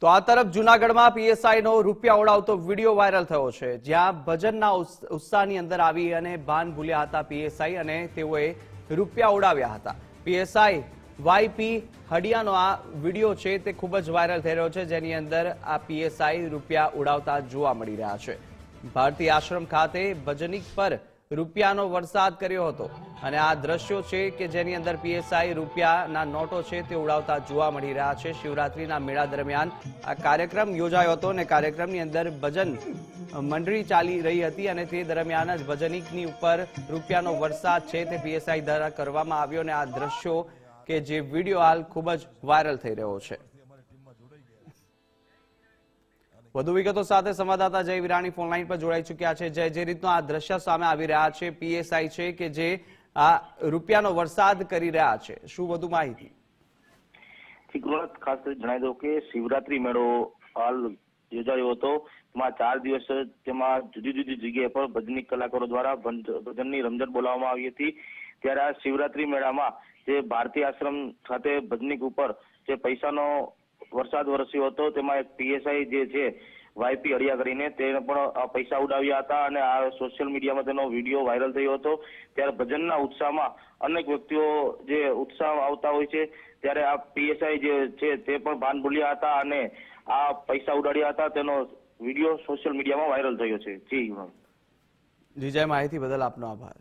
તો આ તરફ જુનાગઢમાં પીએસઆઈ નો રૂપિયા ઉડાવતો વીડિયો વાયરલ થયો છે, જ્યાં ભજનના ઉત્સ- ઉત્સાહની અંદર આવી અને ભાન ભૂલ્યા હતા પીએસઆઈ અને તેઓએ રૂપિયા ઉડાવ્યા હતા. પીએસઆઈ વાયપી હડિયાનો આ વીડિયો છે તે ખૂબ જ વાયરલ થઈ રહ્યો છે, જેની અંદર આ પીએસઆઈ રૂપિયા ઉડાવતા જોવા મળી રહ્યા છે. ભારતીય આશ્રમ ખાતે ભજનિક પર રૂપિયાનો વરસાદ કર્યો હતો. અને આ દ્રશ્યો છે કે જેની અંદર પીએસઆઈ રૂપિયાના નોટો છે તે ઉડાવતા જોવા મળી રહ્યા છે. શિવરાત્રીના મેળા દરમિયાન આ કાર્યક્રમ યોજાયો હતો અને કાર્યક્રમની અંદર ભજન મંડળી ચાલી રહી હતી અને તે દરમિયાન જ ભજનિકની ઉપર રૂપિયાનો વરસાદ છે તે પીએસઆઈ દ્વારા કરવામાં આવ્યો અને આ દ્રશ્યો કે જે વીડિયો હાલ ખૂબ જ વાયરલ થઈ રહ્યો છે. વધુ વિગતો સાથે સંવાદદાતા જય વિરાણી ફોનલાઈન પર જોડાઈ ચુક્યા છે. જય, જે રીતનો આ દ્રશ્ય સામે આવી રહ્યા છે, પીએસઆઈ છે કે જે આ રૂપિયાનો વરસાદ કરી રહ્યા છે. શું વધુ માહિતી? ખાસ જણાવી દઉં કે શિવરાત્રી મેળો હાલ યોજાયો હતો. તેમાં ચાર દિવસ તેમાં જુદી જુદી જગ્યાએ પર ભજની કલાકારો દ્વારા ભંજ- ભજનની રમઝટ બોલાવવામાં આવી હતી. ત્યારે આ શિવરાત્રી મેળામાં જે ભારતીય આશ્રમ ખાતે ભજનીક ઉપર જે પૈસાનો વરસાદ વરસ્યો હતો, તેમાં એક પીએસઆઈ જે છે વાયપી અડિયા કરીને તેને પણ પૈસા ઉડાવ્યા હતા અને આ સોશિયલ મીડિયામાં તેનો વીડિયો વાયરલ થયો હતો. ત્યારે ભજનના ઉત્સાહમાં અનેક વ્યક્તિઓ જે ઉત્સાહ આવતા હોય છે, ત્યારે આ પીએસઆઈ જે છે, તે પણ ભાન ભૂલ્યા હતા અને આ પૈસા ઉડાડ્યા હતા. તેનો વીડિયો સોશિયલ મીડિયામાં વાયરલ થયો છે. જી જીજાય માહિતી બદલ આપનો આભાર.